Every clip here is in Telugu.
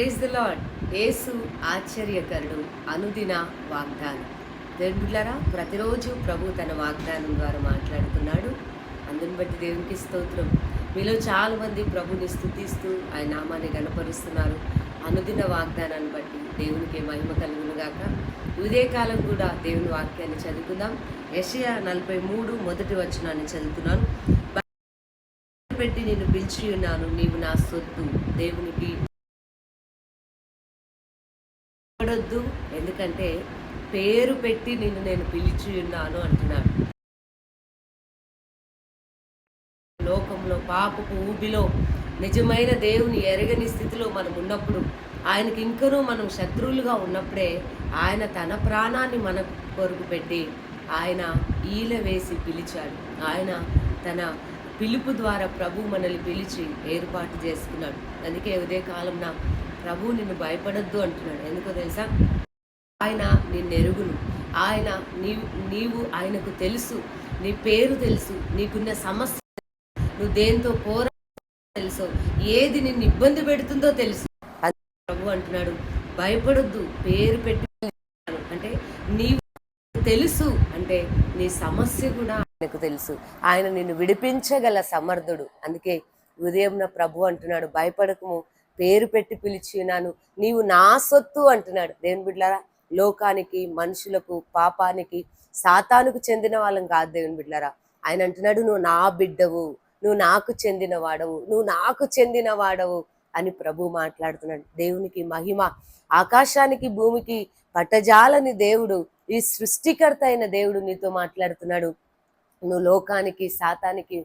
ప్రైజ్ ద లాడ్ యేసు ఆశ్చర్యకరుడు అనుదిన వాగ్దానం. దేవులారా ప్రతిరోజు ప్రభు తన వాగ్దానం ద్వారా మాట్లాడుతున్నాడు. అందుని బట్టి దేవునికి స్తోత్రం. మీలో చాలామంది ప్రభుని స్థుతిస్తూ ఆయన నామాన్ని గణపరుస్తున్నారు అనుదిన వాగ్దానాన్ని బట్టి దేవునికి మహిమ కలుగునుగాక. ఉదయకాలం కూడా దేవుని వాక్యాన్ని చదువుకుందాం. యషయా నలభై మూడు మొదటి వచనాన్ని చదువుతున్నాను. పెట్టి నేను పిలిచి ఉన్నాను నీవు నా సొత్తు. దేవునికి పడొద్దు ఎందుకంటే పేరు పెట్టి నిన్ను నేను పిలిచి ఉన్నాను అంటున్నాడు. లోకంలో పాపపు ఊబిలో నిజమైన దేవుని ఎరగని స్థితిలో మనం ఉన్నప్పుడు ఆయనకి ఇంకనూ మనం శత్రువులుగా ఉన్నప్పుడే ఆయన తన ప్రాణాన్ని మన కొరకు పెట్టి ఆయన ఈల వేసి పిలిచాడు. ఆయన తన పిలుపు ద్వారా ప్రభు మనల్ని పిలిచి ఏర్పాటు చేసుకున్నాడు. అందుకే ఉదయ కాలంన ప్రభు నిన్ను భయపడొద్దు అంటున్నాడు. ఎందుకో తెలుసా? ఆయన నిన్ను ఎరుగును. ఆయన నీ నీవు ఆయనకు తెలుసు. నీ పేరు తెలుసు. నీకున్న సమస్య నువ్వు దేంతో పోరా తెలుసు. ఏది నిన్ను ఇబ్బంది పెడుతుందో తెలుసు. అది ప్రభు అంటున్నాడు. భయపడొద్దు. పేరు పెట్టి అంటే నీవు తెలుసు. అంటే నీ సమస్య కూడా ఆయనకు తెలుసు. ఆయన నిన్ను విడిపించగల సమర్థుడు. అందుకే ఉదయం నా ప్రభు అంటున్నాడు భయపడకము. పేరు పెట్టి పిలిచినాను నీవు నా సొత్తు అంటున్నాడు. దేవుని బిడ్లారా లోకానికి మనుషులకు పాపానికి సాతానుకు చెందిన వాళ్ళం కాదు దేవుని బిడ్లారా ఆయన అంటున్నాడు నువ్వు నా బిడ్డవు. నువ్వు నాకు చెందిన వాడవు. నువ్వు నాకు చెందిన వాడవు అని ప్రభు మాట్లాడుతున్నాడు. దేవునికి మహిమ ఆకాశానికి భూమికి పట్టజాలని దేవుడు ఈ సృష్టికర్త అయిన దేవుడు నీతో మాట్లాడుతున్నాడు. నువ్వు లోకానికి శాతానికి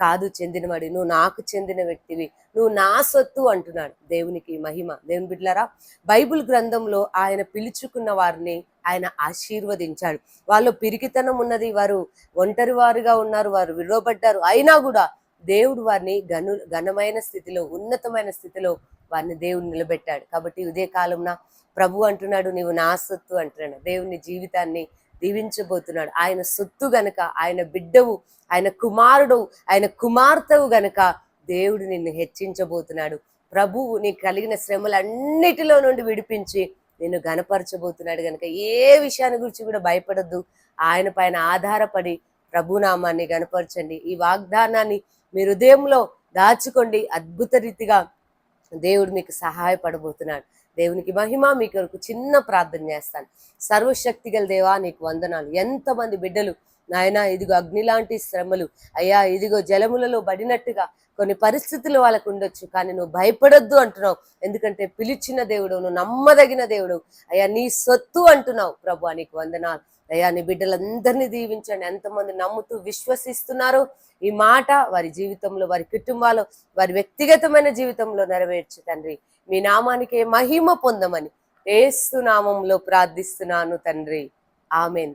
కాదు చెందినవాడి నువ్వు నాకు చెందిన వ్యక్తివి. నువ్వు నా సొత్తు అంటున్నాడు దేవునికి మహిమ. దేవుని బిడ్డలారా బైబిల్ గ్రంథంలో ఆయన పిలుచుకున్న వారిని ఆయన ఆశీర్వదించాడు. వాళ్ళు పిరికితనం ఉన్నది వారు ఒంటరి వారుగా ఉన్నారు వారు విలువబడ్డారు అయినా కూడా దేవుడు వారిని గను ఘనమైన స్థితిలో ఉన్నతమైన స్థితిలో వారిని దేవుడు నిలబెట్టాడు. కాబట్టి ఉదయ కాలంన ప్రభు అంటున్నాడు నీవు నా సొత్తు అంటున్నాడు. దేవుని జీవితాన్ని దీవించబోతున్నాడు. ఆయన సొత్తు గనక ఆయన బిడ్డవు ఆయన కుమారుడు ఆయన కుమార్తెవు గనక దేవుడు నిన్ను హెచ్చించబోతున్నాడు. ప్రభువు నీకు కలిగిన శ్రమలన్నిటిలో నుండి విడిపించి నిన్ను గనపరచబోతున్నాడు గనక. ఏ విషయాన్ని గురించి కూడా భయపడద్దు. ఆయన పైన ఆధారపడి ప్రభునామాన్ని గనపరచండి ఈ వాగ్దానాన్ని మీ హృదయంలో దాచుకోండి. అద్భుత రీతిగా దేవుడు మీకు సహాయపడబోతున్నాడు. దేవునికి మహిమ మీ కొరకు చిన్న ప్రార్థన చేస్తాను. సర్వశక్తి గల దేవా నీకు వందనాలు. ఎంతమంది బిడ్డలు నాయనా ఇదిగో అగ్ని లాంటి శ్రమలు. అయ్యా ఇదిగో జలములలో పడినట్టుగా కొన్ని పరిస్థితులు వాళ్ళకు ఉండొచ్చు కానీ నువ్వు భయపడొద్దు అంటున్నావు. ఎందుకంటే పిలిచిన దేవుడు నువ్వు నమ్మదగిన దేవుడు. అయ్యా నీ సొత్తు అంటున్నావు. ప్రభు నీకు వందనాలు. అయ్యా నీ బిడ్డలందరినీ దీవించండి. ఎంతమంది నమ్ముతూ విశ్వసిస్తున్నారు. ఈ మాట వారి జీవితంలో వారి కుటుంబాలు వారి వ్యక్తిగతమైన జీవితంలో నెరవేర్చు తండ్రి. మీ నామానికే మహిమ పొందమని ఏసు నామంలో ప్రార్థిస్తున్నాను తండ్రి. ఆమెన్.